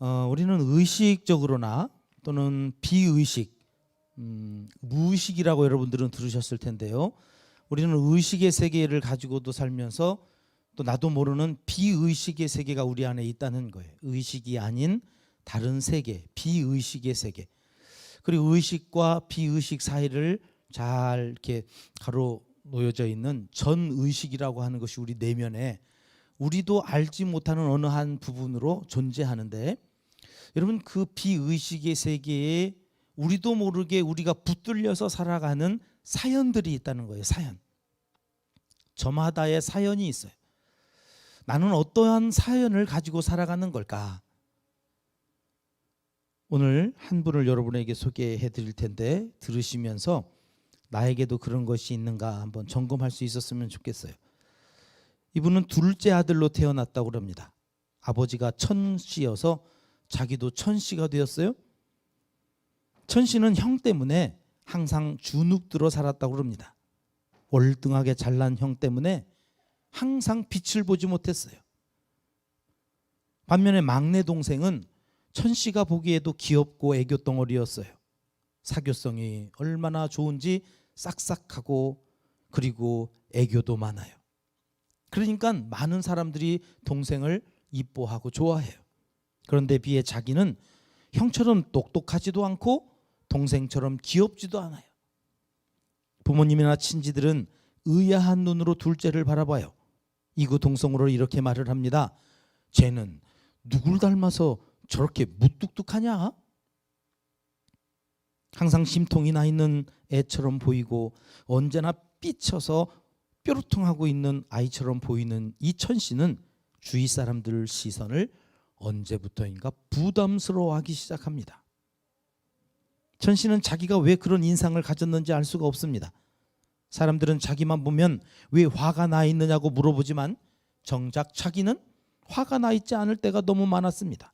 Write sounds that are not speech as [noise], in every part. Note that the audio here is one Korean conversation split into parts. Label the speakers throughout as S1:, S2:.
S1: 어, 우리는 의식적으로나 또는 비의식, 음, 무의식이라고 여러분들은 들으셨을 텐데요. 우리는 의식의 세계를 가지고도 살면서 또 나도 모르는 비의식의 세계가 우리 안에 있다는 거예요. 의식이 아닌 다른 세계, 비의식의 세계. 그리고 의식과 비의식 사이를 잘 이렇게 가로 놓여져 있는 전의식이라고 하는 것이 우리 내면에 우리도 알지 못하는 어느 한 부분으로 존재하는데 여러분 그 비의식의 세계에 우리도 모르게 우리가 붙들려서 살아가는 사연들이 있다는 거예요. 사연. 저마다의 사연이 있어요. 나는 어떠한 사연을 가지고 살아가는 걸까? 오늘 한 분을 여러분에게 소개해 드릴 텐데 들으시면서 나에게도 그런 것이 있는가 한번 점검할 수 있었으면 좋겠어요. 이분은 둘째 아들로 태어났다고 그럽니다. 아버지가 천씨여서 자기도 천씨가 되었어요. 천씨는 형 때문에 항상 주눅 들어 살았다고 그럽니다. 월등하게 잘난 형 때문에 항상 빛을 보지 못했어요. 반면에 막내 동생은 천씨가 보기에도 귀엽고 애교 덩어리였어요. 사교성이 얼마나 좋은지 싹싹하고 그리고 애교도 많아요. 그러니까 많은 사람들이 동생을 이뻐하고 좋아해요. 그런데 비해 자기는 형처럼 똑똑하지도 않고 동생처럼 귀엽지도 않아요. 부모님이나 친지들은 의아한 눈으로 둘째를 바라봐요. 이구 동성으로 이렇게 말을 합니다. 쟤는 누굴 닮아서 저렇게 무뚝뚝하냐? 항상 심통이 나 있는 애처럼 보이고 언제나 삐쳐서 뾰루통하고 있는 아이처럼 보이는 이천 씨는 주위 사람들 시선을 언제부터인가 부담스러워하기 시작합니다. 천 씨는 자기가 왜 그런 인상을 가졌는지 알 수가 없습니다. 사람들은 자기만 보면 왜 화가 나 있느냐고 물어보지만 정작 자기는 화가 나 있지 않을 때가 너무 많았습니다.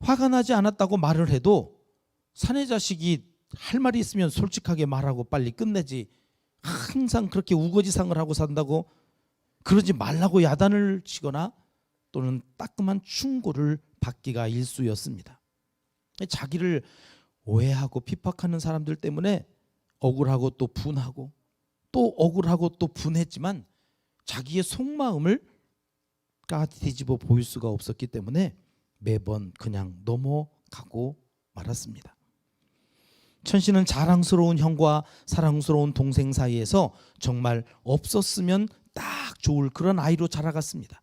S1: 화가 나지 않았다고 말을 해도 사내 자식이 할 말이 있으면 솔직하게 말하고 빨리 끝내지 항상 그렇게 우거지상을 하고 산다고 그러지 말라고 야단을 치거나 또는 따끔한 충고를 받기가 일쑤였습니다. 자기를 오해하고 핍박하는 사람들 때문에 억울하고 또 분하고 또 억울하고 또 분했지만 자기의 속마음을 까지 뒤집어 보일 수가 없었기 때문에 매번 그냥 넘어가고 말았습니다. 천 씨는 자랑스러운 형과 사랑스러운 동생 사이에서 정말 없었으면 딱 좋을 그런 아이로 자라갔습니다.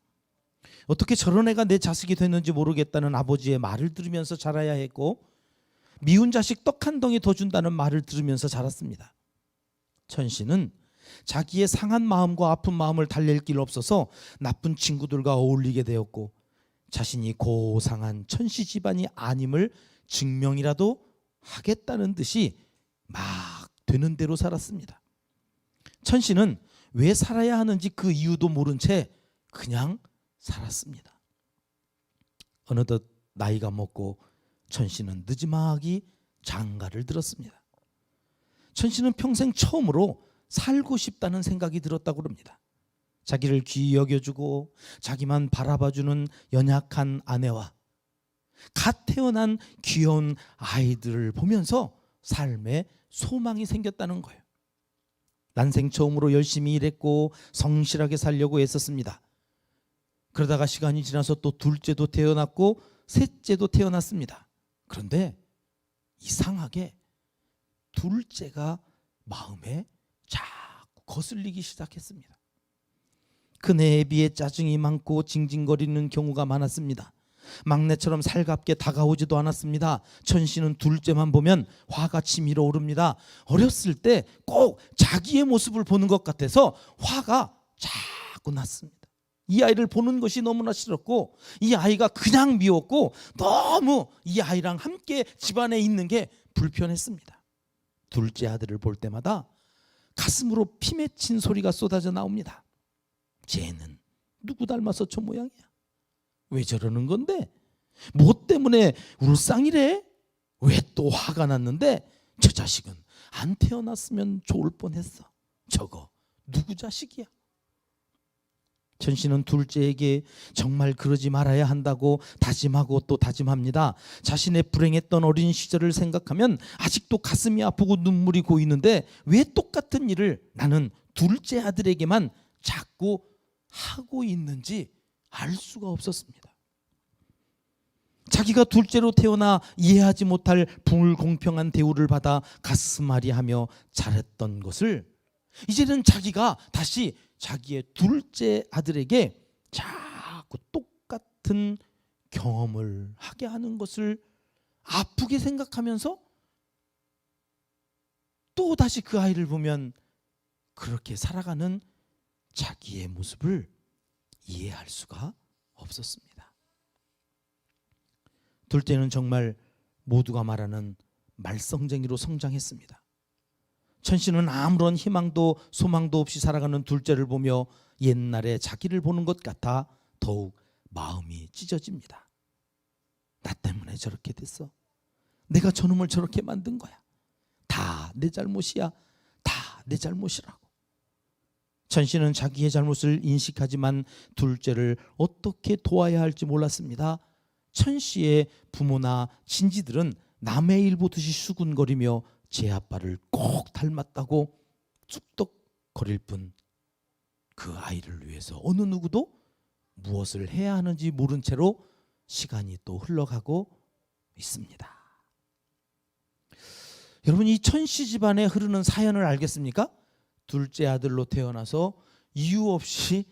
S1: 어떻게 저런 애가 내 자식이 됐는지 모르겠다는 아버지의 말을 들으면서 자라야 했고 미운 자식 떡 한 덩이 더 준다는 말을 들으면서 자랐습니다. 천 씨는 자기의 상한 마음과 아픈 마음을 달랠 길 없어서 나쁜 친구들과 어울리게 되었고 자신이 고상한 천씨 집안이 아님을 증명이라도 하겠다는 듯이 막 되는 대로 살았습니다. 천 씨는 왜 살아야 하는지 그 이유도 모른 채 그냥 살았습니다. 어느덧 나이가 먹고 천 씨는 늦지막이 장가를 들었습니다. 천 씨는 평생 처음으로 살고 싶다는 생각이 들었다고 합니다. 자기를 귀히 여겨주고 자기만 바라봐주는 연약한 아내와 갓 태어난 귀여운 아이들을 보면서 삶에 소망이 생겼다는 거예요. 난생 처음으로 열심히 일했고 성실하게 살려고 애썼습니다. 그러다가 시간이 지나서 또 둘째도 태어났고 셋째도 태어났습니다. 그런데 이상하게 둘째가 마음에 자꾸 거슬리기 시작했습니다. 큰애에 비해 짜증이 많고 징징거리는 경우가 많았습니다. 막내처럼 살갑게 다가오지도 않았습니다. 천 씨는 둘째만 보면 화가 치밀어 오릅니다. 어렸을 때 꼭 자기의 모습을 보는 것 같아서 화가 자꾸 났습니다. 이 아이를 보는 것이 너무나 싫었고 이 아이가 그냥 미웠고 너무 이 아이랑 함께 집안에 있는 게 불편했습니다. 둘째 아들을 볼 때마다 가슴으로 피 맺힌 소리가 쏟아져 나옵니다. 쟤는 누구 닮아서 저 모양이야? 왜 저러는 건데? 뭐 때문에 울상이래? 왜 또 화가 났는데? 저 자식은 안 태어났으면 좋을 뻔했어. 저거 누구 자식이야? 천 씨는 둘째에게 정말 그러지 말아야 한다고 다짐하고 또 다짐합니다. 자신의 불행했던 어린 시절을 생각하면 아직도 가슴이 아프고 눈물이 고이는데 왜 똑같은 일을 나는 둘째 아들에게만 자꾸 하고 있는지 알 수가 없었습니다. 자기가 둘째로 태어나 이해하지 못할 불공평한 대우를 받아 가슴앓이하며 잘했던 것을 이제는 자기가 다시 자기의 둘째 아들에게 자꾸 똑같은 경험을 하게 하는 것을 아프게 생각하면서 또 다시 그 아이를 보면 그렇게 살아가는 자기의 모습을 이해할 수가 없었습니다. 둘째는 정말 모두가 말하는 말썽쟁이로 성장했습니다. 천 씨는 아무런 희망도 소망도 없이 살아가는 둘째를 보며 옛날에 자기를 보는 것 같아 더욱 마음이 찢어집니다. 나 때문에 저렇게 됐어. 내가 저놈을 저렇게 만든 거야. 다 내 잘못이야. 다 내 잘못이라고. 천 씨는 자기의 잘못을 인식하지만 둘째를 어떻게 도와야 할지 몰랐습니다. 천 씨의 부모나 친지들은 남의 일 보듯이 수군거리며 제 아빠를 꼭 닮았다고 쑥덕거릴 뿐 그 아이를 위해서 어느 누구도 무엇을 해야 하는지 모른 채로 시간이 또 흘러가고 있습니다. 여러분 이 천씨 집안에 흐르는 사연을 알겠습니까? 둘째 아들로 태어나서 이유 없이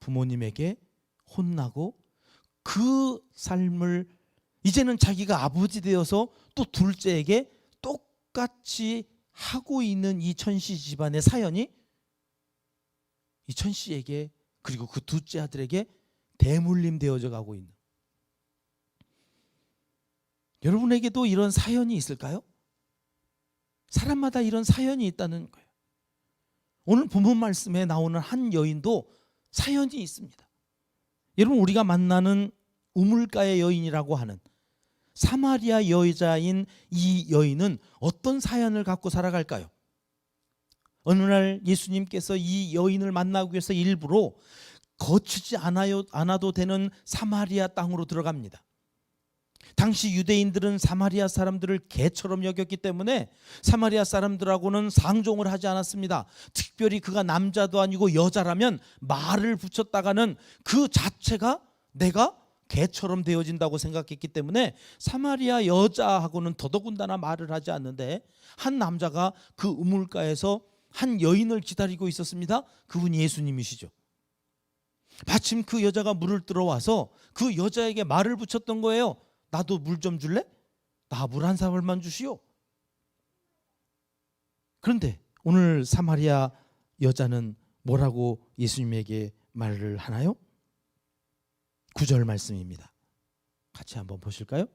S1: 부모님에게 혼나고 그 삶을 이제는 자기가 아버지 되어서 또 둘째에게 똑같이 하고 있는 이 천씨 집안의 사연이 이 천씨에게 그리고 그 둘째 아들에게 대물림 되어져 가고 있는 여러분에게도 이런 사연이 있을까요? 사람마다 이런 사연이 있다는 거예요. 오늘 본문 말씀에 나오는 한 여인도 사연이 있습니다. 여러분 우리가 만나는 우물가의 여인이라고 하는 사마리아 여자인 이 여인은 어떤 사연을 갖고 살아갈까요? 어느 날 예수님께서 이 여인을 만나기 위해서 일부러 거치지 않아요, 않아도 되는 사마리아 땅으로 들어갑니다. 당시 유대인들은 사마리아 사람들을 개처럼 여겼기 때문에 사마리아 사람들하고는 상종을 하지 않았습니다. 특별히 그가 남자도 아니고 여자라면 말을 붙였다가는 그 자체가 내가 개처럼 되어진다고 생각했기 때문에 사마리아 여자하고는 더더군다나 말을 하지 않는데 한 남자가 그 우물가에서 한 여인을 기다리고 있었습니다. 그분이 예수님이시죠. 마침 그 여자가 물을 들어와서 그 여자에게 말을 붙였던 거예요. 나도 물 좀 줄래? 나 물 한 사발만 주시오. 그런데 오늘 사마리아 여자는 뭐라고 예수님에게 말을 하나요? 구절 말씀입니다. 같이 한번 보실까요?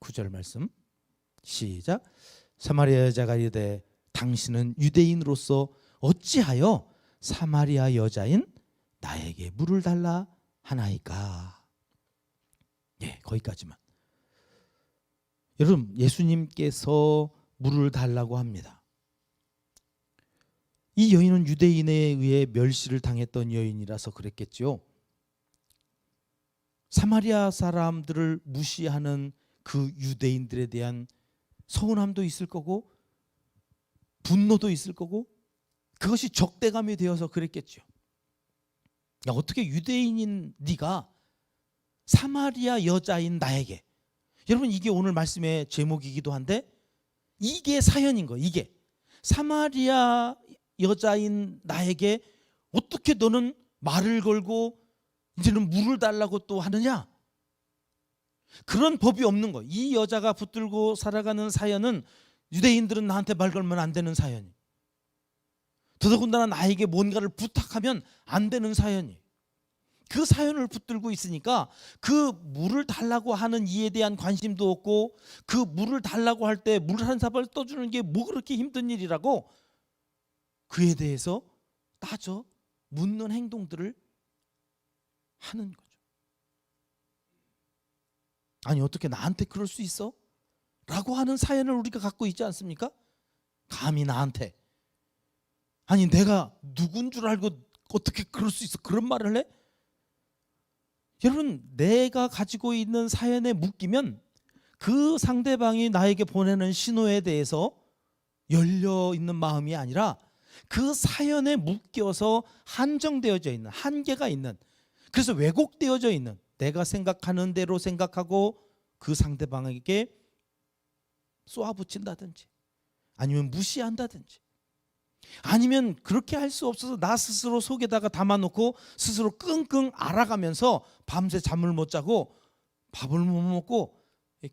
S1: 구절 말씀. 시작. 사마리아 여자가 이르되 당신은 유대인으로서 어찌하여 사마리아 여자인 나에게 물을 달라 하나이까? 예, 거기까지만. 여러분, 예수님께서 물을 달라고 합니다. 이 여인은 유대인에 의해 멸시를 당했던 여인이라서 그랬겠죠. 사마리아 사람들을 무시하는 그 유대인들에 대한 서운함도 있을 거고 분노도 있을 거고 그것이 적대감이 되어서 그랬겠죠. 야, 어떻게 유대인인 네가 사마리아 여자인 나에게 여러분 이게 오늘 말씀의 제목이기도 한데 이게 사연인 거 이게 사마리아 여자인 나에게 어떻게 너는 말을 걸고 이제는 물을 달라고 또 하느냐? 그런 법이 없는 거. 이 여자가 붙들고 살아가는 사연은 유대인들은 나한테 말 걸면 안 되는 사연이. 더더군다나 나에게 뭔가를 부탁하면 안 되는 사연이. 그 사연을 붙들고 있으니까 그 물을 달라고 하는 이에 대한 관심도 없고 그 물을 달라고 할 때 물 한 사발 떠주는 게 뭐 그렇게 힘든 일이라고 그에 대해서 따져 묻는 행동들을 하는 거죠. 아니 어떻게 나한테 그럴 수 있어? 라고 하는 사연을 우리가 갖고 있지 않습니까? 감히 나한테 아니 내가 누군 줄 알고 어떻게 그럴 수 있어? 그런 말을 해? 여러분, 내가 가지고 있는 사연에 묶이면 그 상대방이 나에게 보내는 신호에 대해서 열려 있는 마음이 아니라 그 사연에 묶여서 한정되어져 있는 한계가 있는 그래서 왜곡되어져 있는 내가 생각하는 대로 생각하고 그 상대방에게 쏘아붙인다든지 아니면 무시한다든지 아니면 그렇게 할 수 없어서 나 스스로 속에다가 담아놓고 스스로 끙끙 앓아가면서 밤새 잠을 못 자고 밥을 못 먹고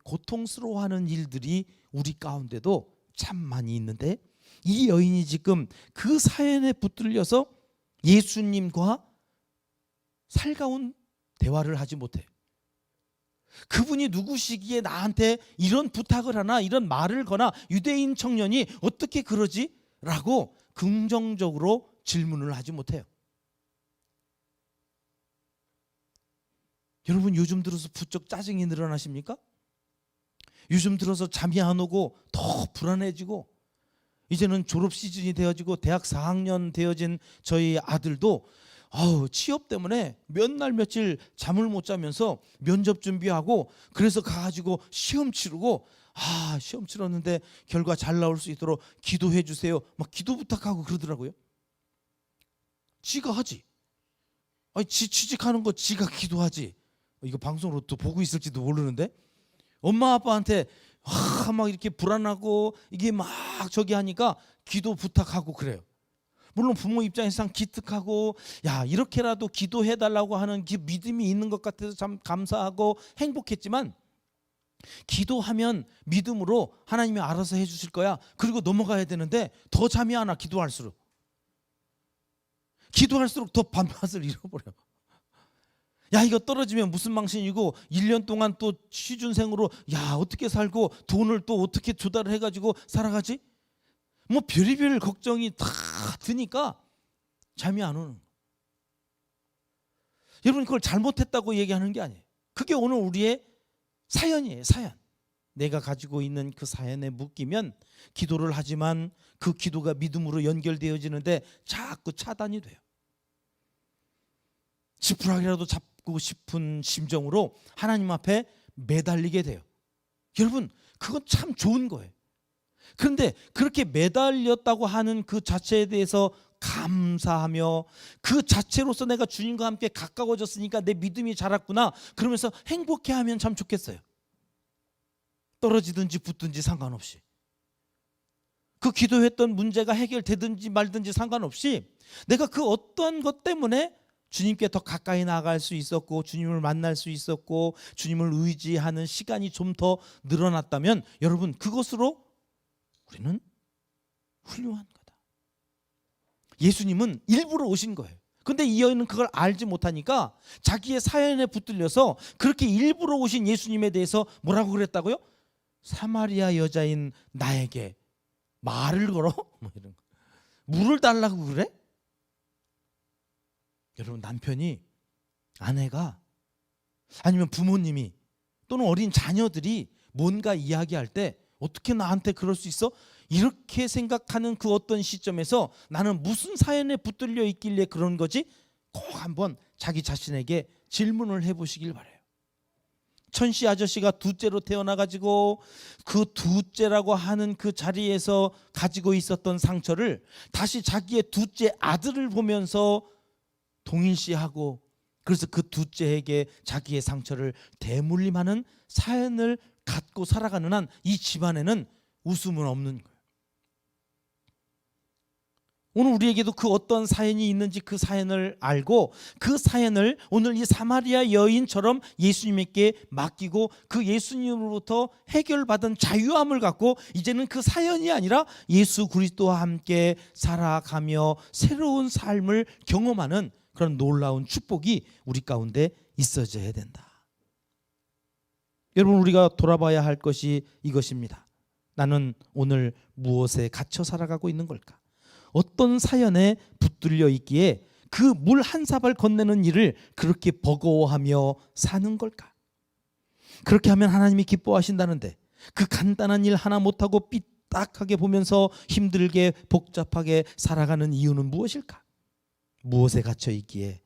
S1: 고통스러워하는 일들이 우리 가운데도 참 많이 있는데 이 여인이 지금 그 사연에 붙들려서 예수님과 살가운 대화를 하지 못해요. 그분이 누구시기에 나한테 이런 부탁을 하나 이런 말을 거나 유대인 청년이 어떻게 그러지? 라고 긍정적으로 질문을 하지 못해요. 여러분 요즘 들어서 부쩍 짜증이 늘어나십니까? 요즘 들어서 잠이 안 오고 더 불안해지고 이제는 졸업 시즌이 되어지고 대학 4학년 되어진 저희 아들도 아우 취업 때문에 몇 날 며칠 잠을 못 자면서 면접 준비하고 그래서 가가지고 시험 치르고 아 시험 치렀는데 결과 잘 나올 수 있도록 기도해 주세요. 막 기도 부탁하고 그러더라고요. 지가 하지. 아니 지 취직하는 거 지가 기도하지. 이거 방송으로 또 보고 있을지도 모르는데. 엄마 아빠한테 와, 막 이렇게 불안하고 이게 막 저기 하니까 기도 부탁하고 그래요. 물론 부모 입장에서 기특하고 야 이렇게라도 기도해 달라고 하는 그 믿음이 있는 것 같아서 참 감사하고 행복했지만 기도하면 믿음으로 하나님이 알아서 해 주실 거야. 그리고 넘어가야 되는데 더 잠이 안 와 기도할수록 기도할수록 더 밤맛을 [laughs] 잃어버려. 야 이거 떨어지면 무슨 망신이고 1년 동안 또 취준생으로 야 어떻게 살고 돈을 또 어떻게 조달을 해가지고 살아가지? 뭐 별의별 걱정이 다 드니까 잠이 안 오는. 여러분 그걸 잘못했다고 얘기하는 게 아니에요. 그게 오늘 우리의 사연이에요. 사연. 내가 가지고 있는 그 사연에 묶이면 기도를 하지만 그 기도가 믿음으로 연결되어지는데 자꾸 차단이 돼요. 지푸라기라도 잡고 싶은 심정으로 하나님 앞에 매달리게 돼요. 여러분, 그건 참 좋은 거예요. 그런데 그렇게 매달렸다고 하는 그 자체에 대해서 감사하며 그 자체로서 내가 주님과 함께 가까워졌으니까 내 믿음이 자랐구나. 그러면서 행복해 하면 참 좋겠어요. 떨어지든지 붙든지 상관없이. 그 기도했던 문제가 해결되든지 말든지 상관없이 내가 그 어떠한 것 때문에 주님께 더 가까이 나갈 수 있었고 주님을 만날 수 있었고 주님을 의지하는 시간이 좀 더 늘어났다면 여러분 그것으로 우리는 훌륭한 거다. 예수님은 일부러 오신 거예요. 근데 이 여인은 그걸 알지 못하니까 자기의 사연에 붙들려서 그렇게 일부러 오신 예수님에 대해서 뭐라고 그랬다고요? 사마리아 여자인 나에게 말을 걸어? [laughs] 뭐 이런 거. 물을 달라고 그래? 여러분 남편이 아내가 아니면 부모님이 또는 어린 자녀들이 뭔가 이야기할 때 어떻게 나한테 그럴 수 있어? 이렇게 생각하는 그 어떤 시점에서 나는 무슨 사연에 붙들려 있길래 그런 거지? 꼭 한번 자기 자신에게 질문을 해보시길 바래요. 천씨 아저씨가 둘째로 태어나 가지고 그 둘째라고 하는 그 자리에서 가지고 있었던 상처를 다시 자기의 둘째 아들을 보면서 동일시하고 그래서 그 둘째에게 자기의 상처를 대물림하는 사연을 갖고 살아가는 한 이 집안에는 웃음은 없는 거예요. 오늘 우리에게도 그 어떤 사연이 있는지 그 사연을 알고 그 사연을 오늘 이 사마리아 여인처럼 예수님께 맡기고 그 예수님으로부터 해결받은 자유함을 갖고 이제는 그 사연이 아니라 예수 그리스도와 함께 살아가며 새로운 삶을 경험하는 그런 놀라운 축복이 우리 가운데 있어져야 된다. 여러분 우리가 돌아봐야 할 것이 이것입니다. 나는 오늘 무엇에 갇혀 살아가고 있는 걸까? 어떤 사연에 붙들려 있기에 그 물 한 사발 건네는 일을 그렇게 버거워하며 사는 걸까? 그렇게 하면 하나님이 기뻐하신다는데 그 간단한 일 하나 못하고 삐딱하게 보면서 힘들게 복잡하게 살아가는 이유는 무엇일까? 무엇에 갇혀 있기에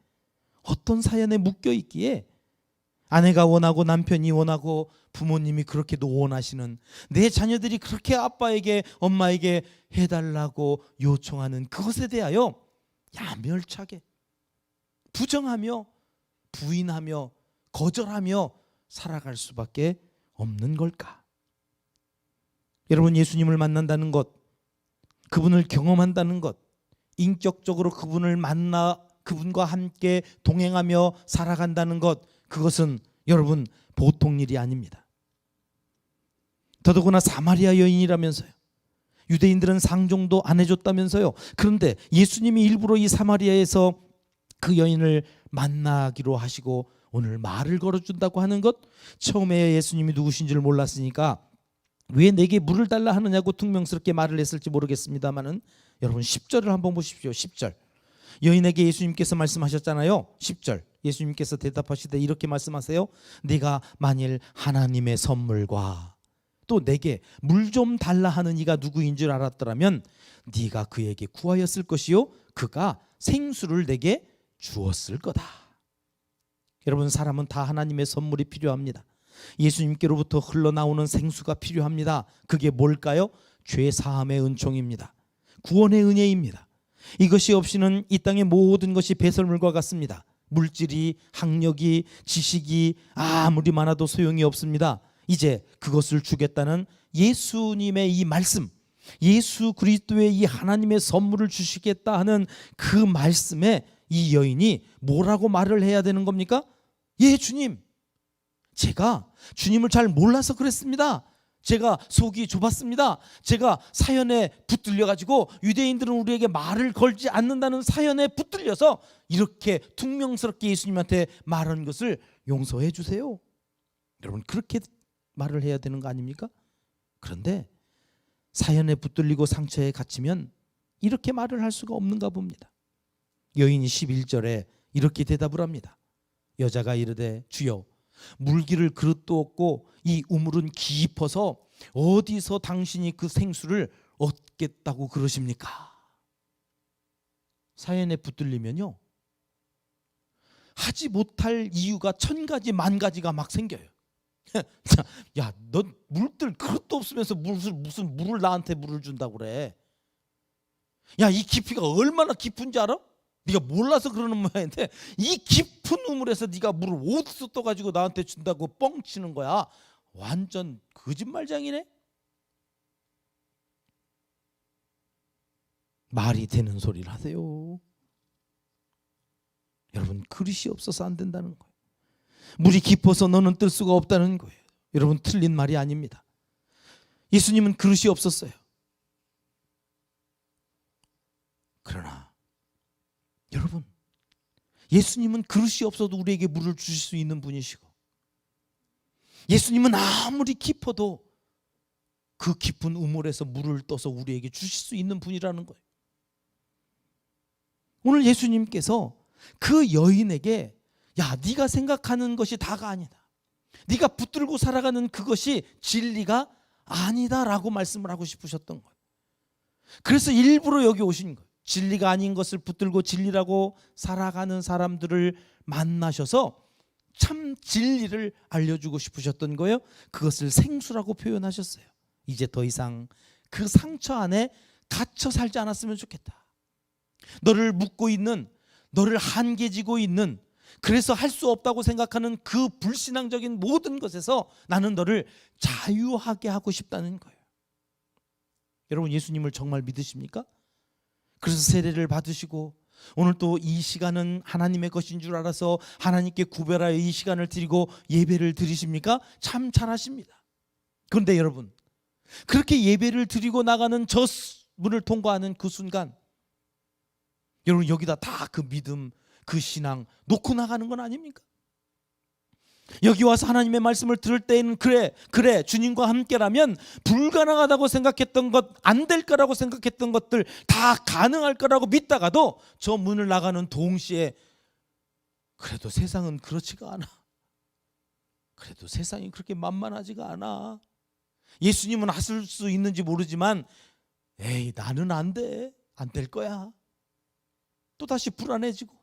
S1: 어떤 사연에 묶여 있기에 아내가 원하고 남편이 원하고 부모님이 그렇게도 원하시는 내 자녀들이 그렇게 아빠에게 엄마에게 해달라고 요청하는 그것에 대하여 야멸차게 부정하며 부인하며 거절하며 살아갈 수밖에 없는 걸까? 여러분 예수님을 만난다는 것, 그분을 경험한다는 것, 인격적으로 그분을 만나 그분과 함께 동행하며 살아간다는 것, 그것은 여러분 보통 일이 아닙니다. 더더구나 사마리아 여인이라면서요. 유대인들은 상종도 안 해줬다면서요. 그런데 예수님이 일부러 이 사마리아에서 그 여인을 만나기로 하시고 오늘 말을 걸어준다고 하는 것 처음에 예수님이 누구신 줄 몰랐으니까 왜 내게 물을 달라 하느냐고 퉁명스럽게 말을 했을지 모르겠습니다만은 여러분 10절을 한번 보십시오. 10절. 여인에게 예수님께서 말씀하셨잖아요. 10절. 예수님께서 대답하시되 이렇게 말씀하세요. 네가 만일 하나님의 선물과 또 내게 물 좀 달라 하는 이가 누구인 줄 알았더라면 네가 그에게 구하였을 것이요 그가 생수를 내게 주었을 거다. 여러분 사람은 다 하나님의 선물이 필요합니다. 예수님께로부터 흘러나오는 생수가 필요합니다. 그게 뭘까요? 죄 사함의 은총입니다. 구원의 은혜입니다. 이것이 없이는 이 땅의 모든 것이 배설물과 같습니다. 물질이, 학력이, 지식이 아무리 많아도 소용이 없습니다. 이제 그것을 주겠다는 예수님의 이 말씀, 예수 그리스도의 이 하나님의 선물을 주시겠다 하는 그 말씀에 이 여인이 뭐라고 말을 해야 되는 겁니까? 예, 주님. 제가 주님을 잘 몰라서 그랬습니다. 제가 속이 좁았습니다. 제가 사연에 붙들려 가지고 유대인들은 우리에게 말을 걸지 않는다는 사연에 붙들려서 이렇게 퉁명스럽게 예수님한테 말한 것을 용서해 주세요. 여러분 그렇게 말을 해야 되는 거 아닙니까? 그런데 사연에 붙들리고 상처에 갇히면 이렇게 말을 할 수가 없는가 봅니다. 여인이 11절에 이렇게 대답을 합니다. 여자가 이르되 주여 물기를 그릇도 없고 이 우물은 깊어서 어디서 당신이 그 생수를 얻겠다고 그러십니까? 사연에 붙들리면요 하지 못할 이유가 천 가지 만 가지가 막 생겨요. [laughs] 야, 넌 물들 그릇도 없으면서 무슨 무슨 물을 나한테 물을 준다고 그래? 야, 이 깊이가 얼마나 깊은지 알아? 네가 몰라서 그러는 모양인데 이 깊은 우물에서 네가 물을 어디서 떠가지고 나한테 준다고 뻥치는 거야. 완전 거짓말장이네. 말이 되는 소리를 하세요. 여러분 그릇이 없어서 안 된다는 거예요. 물이 깊어서 너는 뜰 수가 없다는 거예요. 여러분 틀린 말이 아닙니다. 예수님은 그릇이 없었어요. 그러나 여러분 예수님은 그릇이 없어도 우리에게 물을 주실 수 있는 분이시고 예수님은 아무리 깊어도 그 깊은 우물에서 물을 떠서 우리에게 주실 수 있는 분이라는 거예요. 오늘 예수님께서 그 여인에게 야 네가 생각하는 것이 다가 아니다. 네가 붙들고 살아가는 그것이 진리가 아니다라고 말씀을 하고 싶으셨던 거예요. 그래서 일부러 여기 오신 거예요. 진리가 아닌 것을 붙들고 진리라고 살아가는 사람들을 만나셔서 참 진리를 알려주고 싶으셨던 거예요. 그것을 생수라고 표현하셨어요. 이제 더 이상 그 상처 안에 갇혀 살지 않았으면 좋겠다. 너를 묶고 있는, 너를 한계지고 있는, 그래서 할 수 없다고 생각하는 그 불신앙적인 모든 것에서 나는 너를 자유하게 하고 싶다는 거예요. 여러분 예수님을 정말 믿으십니까? 그래서 세례를 받으시고 오늘 또 이 시간은 하나님의 것인 줄 알아서 하나님께 구별하여 이 시간을 드리고 예배를 드리십니까? 참 잘하십니다. 그런데 여러분 그렇게 예배를 드리고 나가는 저 문을 통과하는 그 순간 여러분 여기다 다 그 믿음 그 신앙 놓고 나가는 건 아닙니까? 여기 와서 하나님의 말씀을 들을 때에는 그래 그래 주님과 함께라면 불가능하다고 생각했던 것 안 될 거라고 생각했던 것들 다 가능할 거라고 믿다가도 저 문을 나가는 동시에 그래도 세상은 그렇지가 않아. 그래도 세상이 그렇게 만만하지가 않아. 예수님은 하실 수 있는지 모르지만 에이 나는 안 돼 안 될 거야. 또 다시 불안해지고.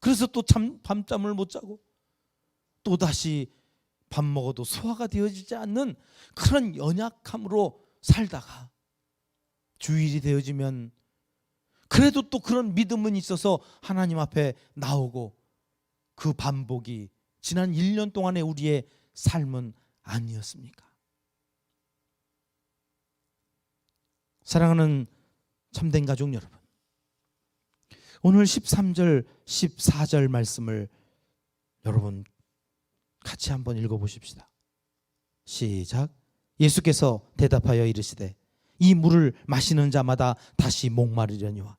S1: 그래서 또 참, 밤잠을 못 자고 또 다시 밥 먹어도 소화가 되어지지 않는 그런 연약함으로 살다가 주일이 되어지면 그래도 또 그런 믿음은 있어서 하나님 앞에 나오고 그 반복이 지난 1년 동안의 우리의 삶은 아니었습니까? 사랑하는 참된 가족 여러분. 오늘 13절, 14절 말씀을 여러분 같이 한번 읽어 보십시다. 시작. 예수께서 대답하여 이르시되 이 물을 마시는 자마다 다시 목마르려니와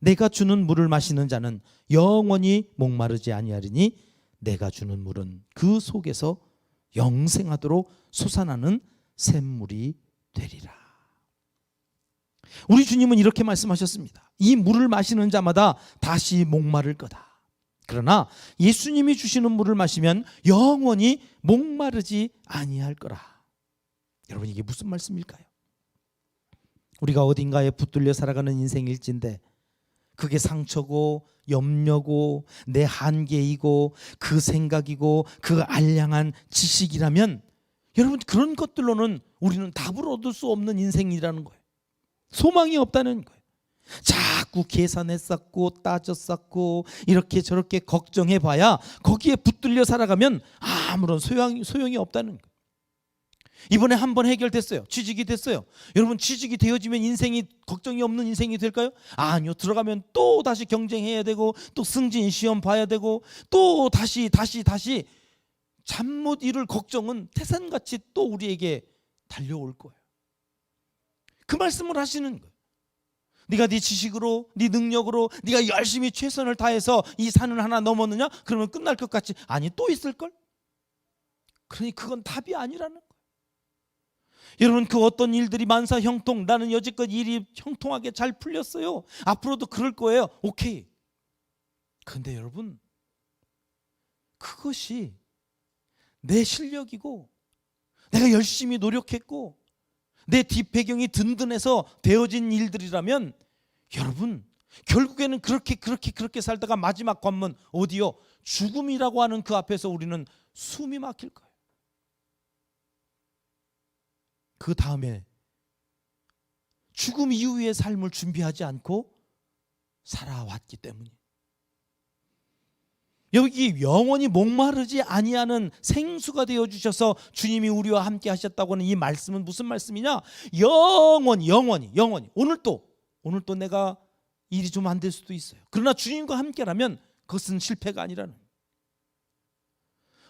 S1: 내가 주는 물을 마시는 자는 영원히 목마르지 아니하리니 내가 주는 물은 그 속에서 영생하도록 솟아나는 샘물이 되리라. 우리 주님은 이렇게 말씀하셨습니다. 이 물을 마시는 자마다 다시 목마를 거다. 그러나 예수님이 주시는 물을 마시면 영원히 목마르지 아니할 거라. 여러분 이게 무슨 말씀일까요? 우리가 어딘가에 붙들려 살아가는 인생일진데 그게 상처고 염려고 내 한계이고 그 생각이고 그 알량한 지식이라면 여러분 그런 것들로는 우리는 답을 얻을 수 없는 인생이라는 거예요. 소망이 없다는 거예요. 자꾸 계산했었고 따졌었고 이렇게 저렇게 걱정해 봐야 거기에 붙들려 살아가면 아무런 소용, 소용이 없다는 거예요. 이번에 한 번 해결됐어요. 취직이 됐어요. 여러분 취직이 되어지면 인생이 걱정이 없는 인생이 될까요? 아니요. 들어가면 또 다시 경쟁해야 되고 또 승진 시험 봐야 되고 또 다시 다시 다시 잠 못 이룰 걱정은 태산같이 또 우리에게 달려올 거예요. 그 말씀을 하시는 거예요. 네가 네 지식으로, 네 능력으로, 네가 열심히 최선을 다해서 이 산을 하나 넘었느냐? 그러면 끝날 것 같지? 아니 또 있을 걸. 그러니 그건 답이 아니라는 거예요. 여러분 그 어떤 일들이 만사 형통 나는 여지껏 일이 형통하게 잘 풀렸어요. 앞으로도 그럴 거예요. 오케이. 근데 여러분 그것이 내 실력이고 내가 열심히 노력했고 내 뒷배경이 든든해서 되어진 일들이라면 여러분 결국에는 그렇게 그렇게 그렇게 살다가 마지막 관문 어디요? 죽음이라고 하는 그 앞에서 우리는 숨이 막힐 거예요. 그 다음에 죽음 이후의 삶을 준비하지 않고 살아왔기 때문에 여기 영원히 목마르지 아니하는 생수가 되어 주셔서 주님이 우리와 함께 하셨다고 하는 이 말씀은 무슨 말씀이냐? 영원히 영원히 영원히 오늘 또 오늘 또 내가 일이 좀 안 될 수도 있어요. 그러나 주님과 함께라면 그것은 실패가 아니라는.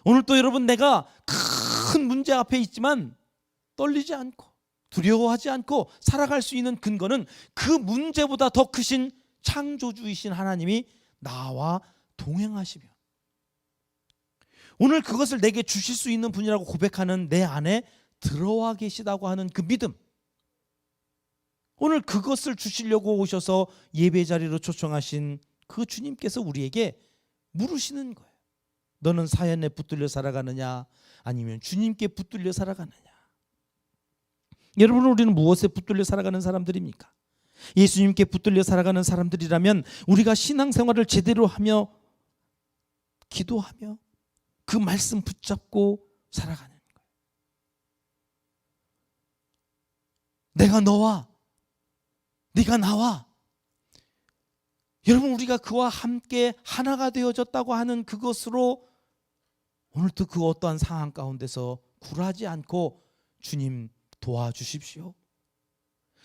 S1: 오늘 또 여러분 내가 큰 문제 앞에 있지만 떨리지 않고 두려워하지 않고 살아갈 수 있는 근거는 그 문제보다 더 크신 창조주이신 하나님이 나와 동행하시며 오늘 그것을 내게 주실 수 있는 분이라고 고백하는 내 안에 들어와 계시다고 하는 그 믿음 오늘 그것을 주시려고 오셔서 예배 자리로 초청하신 그 주님께서 우리에게 물으시는 거예요. 너는 사연에 붙들려 살아가느냐 아니면 주님께 붙들려 살아가느냐 여러분 우리는 무엇에 붙들려 살아가는 사람들입니까? 예수님께 붙들려 살아가는 사람들이라면 우리가 신앙생활을 제대로 하며 기도하며 그 말씀 붙잡고 살아가는 거예요. 내가 너와 네가 나와 여러분 우리가 그와 함께 하나가 되어졌다고 하는 그것으로 오늘도 그 어떠한 상황 가운데서 굴하지 않고 주님 도와주십시오.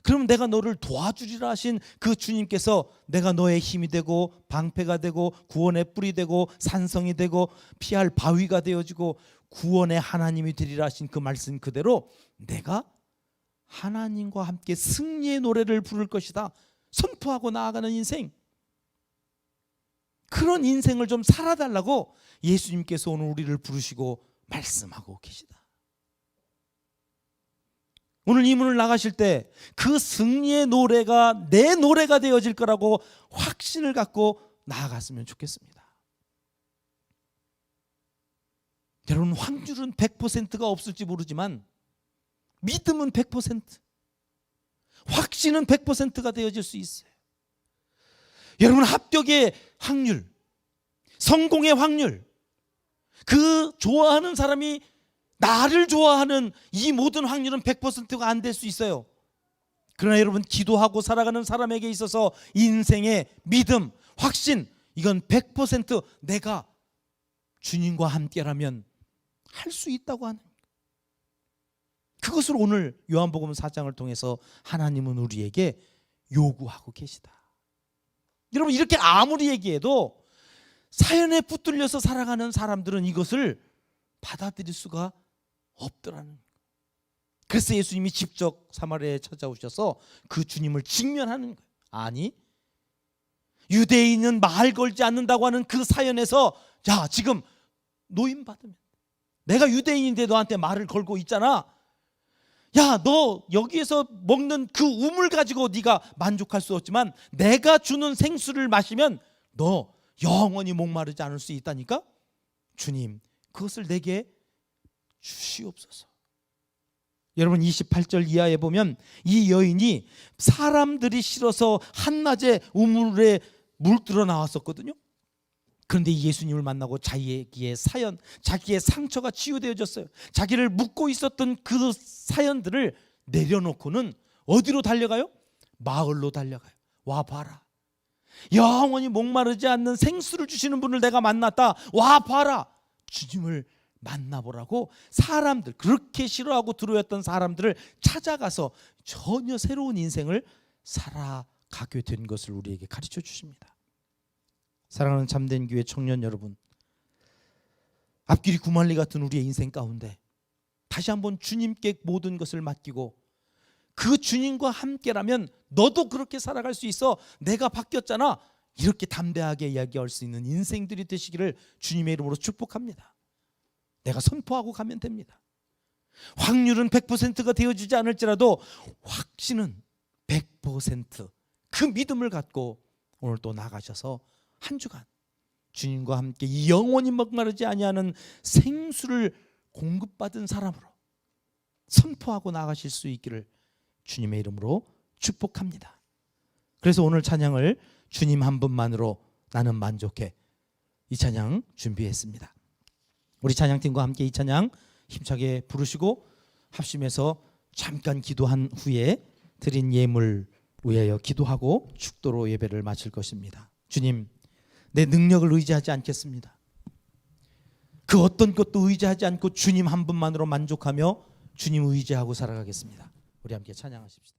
S1: 그러면 내가 너를 도와주리라 하신 그 주님께서 내가 너의 힘이 되고 방패가 되고 구원의 뿔이 되고 산성이 되고 피할 바위가 되어지고 구원의 하나님이 되리라 하신 그 말씀 그대로 내가 하나님과 함께 승리의 노래를 부를 것이다. 선포하고 나아가는 인생. 그런 인생을 좀 살아달라고 예수님께서 오늘 우리를 부르시고 말씀하고 계시다. 오늘 이 문을 나가실 때 그 승리의 노래가 내 노래가 되어질 거라고 확신을 갖고 나아갔으면 좋겠습니다. 여러분 확률은 100%가 없을지 모르지만 믿음은 100% 확신은 100%가 되어질 수 있어요. 여러분 합격의 확률, 성공의 확률, 그 좋아하는 사람이 나를 좋아하는 이 모든 확률은 100%가 안 될 수 있어요. 그러나 여러분 기도하고 살아가는 사람에게 있어서 인생의 믿음, 확신 이건 100% 내가 주님과 함께라면 할 수 있다고 하는 그것을 오늘 요한복음 4장을 통해서 하나님은 우리에게 요구하고 계시다. 여러분 이렇게 아무리 얘기해도 사연에 붙들려서 살아가는 사람들은 이것을 받아들일 수가 없더라는 거예요. 그래서 예수님이 직접 사마리아에 찾아오셔서 그 주님을 직면하는 거예요. 아니 유대인은 말 걸지 않는다고 하는 그 사연에서 자 지금 노임 받으면 내가 유대인인데 너한테 말을 걸고 있잖아. 야, 너 여기에서 먹는 그 우물 가지고 네가 만족할 수 없지만 내가 주는 생수를 마시면 너 영원히 목마르지 않을 수 있다니까? 주님, 그것을 내게 주시옵소서. 여러분 28절 이하에 보면 이 여인이 사람들이 싫어서 한낮에 우물에 물들어 나왔었거든요. 그런데 예수님을 만나고 자기의 사연, 자기의 상처가 치유되어졌어요. 자기를 묻고 있었던 그 사연들을 내려놓고는 어디로 달려가요? 마을로 달려가요. 와 봐라. 영원히 목마르지 않는 생수를 주시는 분을 내가 만났다. 와 봐라. 주님을 만나보라고 사람들 그렇게 싫어하고 두려웠던 사람들을 찾아가서 전혀 새로운 인생을 살아가게 된 것을 우리에게 가르쳐 주십니다. 사랑하는 참된 교회 청년 여러분, 앞길이 구만리 같은 우리의 인생 가운데 다시 한번 주님께 모든 것을 맡기고 그 주님과 함께라면 너도 그렇게 살아갈 수 있어. 내가 바뀌었잖아. 이렇게 담대하게 이야기할 수 있는 인생들이 되시기를 주님의 이름으로 축복합니다. 내가 선포하고 가면 됩니다. 확률은 100%가 되어지지 않을지라도 확신은 100%그 믿음을 갖고 오늘 또 나가셔서 한 주간 주님과 함께 영원히 목마르지 아니하는 생수를 공급받은 사람으로 선포하고 나가실 수 있기를 주님의 이름으로 축복합니다. 그래서 오늘 찬양을 주님 한 분만으로 나는 만족해 이 찬양 준비했습니다. 우리 찬양팀과 함께 이 찬양 힘차게 부르시고 합심해서 잠깐 기도한 후에 드린 예물 위하여 기도하고 축도로 예배를 마칠 것입니다. 주님, 내 능력을 의지하지 않겠습니다. 그 어떤 것도 의지하지 않고 주님 한 분만으로 만족하며 주님 의지하고 살아가겠습니다. 우리 함께 찬양하십시다.